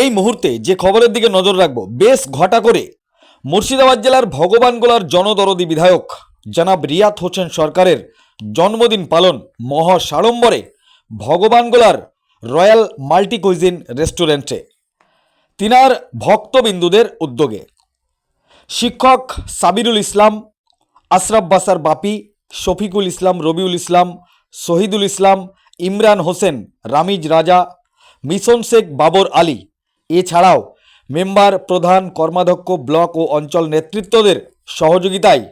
এই মুহূর্তে যে খবরের দিকে নজর রাখব, বেশ ঘটা করে। মুর্শিদাবাদ জেলার ভগবানগোলার জনদরদি বিধায়ক জনাব রিয়াত হোসেন সরকারের জন্মদিন পালন মহা সাড়ম্বরে ভগবানগোলার রয়্যাল মাল্টি কুইজিন রেস্টুরেন্টে। তিনার ভক্তবিন্দুদের উদ্যোগে। শিক্ষক সাবিরুল ইসলাম, আশরাফ বাসার বাপি, শফিকুল ইসলাম, রবিউল ইসলাম, শহীদুল ইসলাম, ইমরান হোসেন, রামিজ রাজা, মিশন শেখ বাবর আলী এছাড়াও মেম্বার প্রধান কর্মাধ্যক্ষ ব্লক ও অঞ্চল নেতৃত্বদের সহযোগিতায়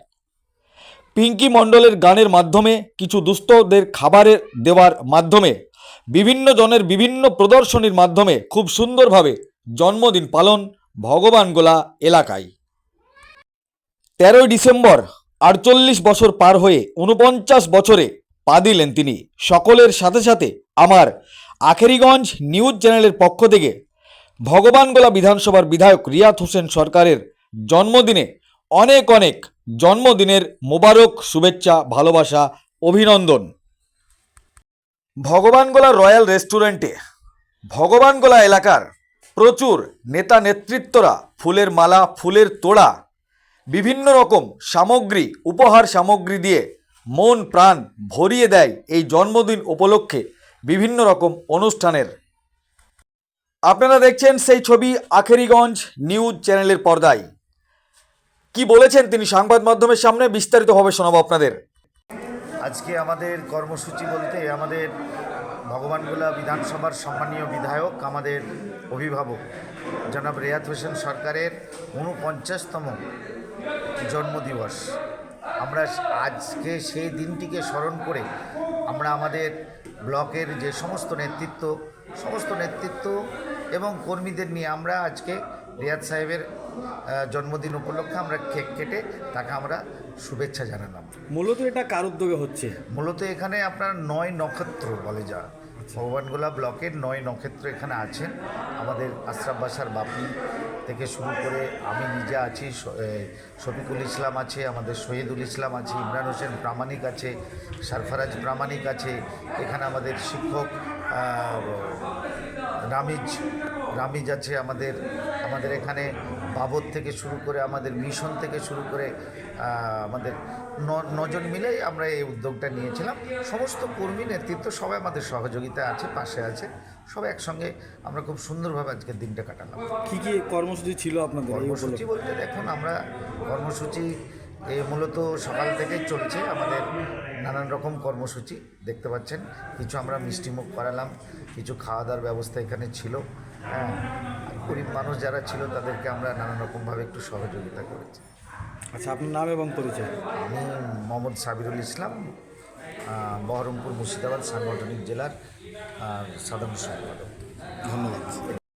পিঙ্কি মণ্ডলের গানের মাধ্যমে কিছু দুস্থদের খাবারের দেওয়ার মাধ্যমে, বিভিন্ন জনের বিভিন্ন প্রদর্শনীর মাধ্যমে খুব সুন্দরভাবে জন্মদিন পালন ভগবানগোলা এলাকায়। তেরোই ডিসেম্বর আটচল্লিশ বছর পার হয়ে উনপঞ্চাশ বছরে পা দিলেন তিনি। সকলের সাথে সাথে আমার আখেরিগঞ্জ নিউজ চ্যানেলের পক্ষ থেকে ভগবানগোলা বিধানসভার বিধায়ক রিয়াত হোসেন সরকারের জন্মদিনে অনেক অনেক জন্মদিনের মোবারক শুভেচ্ছা, ভালোবাসা, অভিনন্দন। ভগবানগোলা রয়্যাল রেস্টুরেন্টে ভগবানগোলা এলাকার প্রচুর নেতা নেতৃত্বরা ফুলের মালা, ফুলের তোড়া, বিভিন্ন রকম সামগ্রী, উপহার সামগ্রী দিয়ে মন প্রাণ ভরিয়ে দেয় এই জন্মদিন উপলক্ষে বিভিন্ন রকম অনুষ্ঠানের আপনারা দেখছেন সেই ছবি আখেরিগঞ্জ নিউজ চ্যানেলের পর্দায়। কি বলেছেন তিনি সংবাদ মাধ্যমের সামনে বিস্তারিতভাবে শোনাবো আপনাদের। আজকে আমাদের কর্মসূচি বলতে আমাদের ভগবানগোলা বিধানসভার সম্মানীয় বিধায়ক, আমাদের অভিভাবক জনাব রেয়াত হোসেন সরকারের ঊনপঞ্চাশতম জন্মদিবস। আমরা আজকে সেই দিনটিকে স্মরণ করে আমরা আমাদের ব্লকের যে সমস্ত নেতৃত্ব সমস্ত নেতৃত্ব এবং কর্মীদের নিয়ে আমরা আজকে রিয়াদ সাহেবের জন্মদিন উপলক্ষে আমরা কেক কেটে তাকে আমরা শুভেচ্ছা জানালাম। মূলত এটা কার উদ্যোগে হচ্ছে? মূলত এখানে আপনার নয় নক্ষত্র বলে যা। ভগবানগোলা ব্লকের নয় নক্ষত্র এখানে আছেন। আমাদের আশরাফ বাসার বাপি থেকে শুরু করে আমি নিজে আছি শফিকুল ইসলাম আছে আমাদের শহীদুল ইসলাম আছে ইমরান হোসেন প্রামাণিক আছে সারফারাজ প্রামাণিক আছে এখানে আমাদের শিক্ষক রামিজ রামিজ আছে আমাদের আমাদের এখানে বাবর থেকে শুরু করে আমাদের মিশন থেকে শুরু করে আমাদের ন- নজন মিলেই আমরা এই উদ্যোগটা নিয়েছিলাম। সমস্ত কর্মী নেতৃত্ব সবাই আমাদের সহযোগিতা আছে পাশে আছে। সবাই একসঙ্গে আমরা খুব সুন্দরভাবে আজকের দিনটা কাটালাম। কী কী কর্মসূচি ছিল আপনাদের এই কর্মসূচি বলতে দেখুন আমরা কর্মসূচি এ মূলত সকাল থেকে চলছে আমাদের নানান রকম কর্মসূচি দেখতে পাচ্ছেন। কিছু আমরা মিষ্টিমুখ করালাম কিছু খাওয়া দাওয়ার ব্যবস্থা এখানে ছিল। হ্যাঁ গরিব মানুষ যারা ছিল তাদেরকে আমরা নানান রকমভাবে একটু সহযোগিতা করেছি। আচ্ছা আপনার নাম এবং পরিচয়? আমি মোহাম্মদ সাবিরুল ইসলাম বহরমপুর মুর্শিদাবাদ সাংগঠনিক জেলার সাধারণ সম্পাদক। ধন্যবাদ।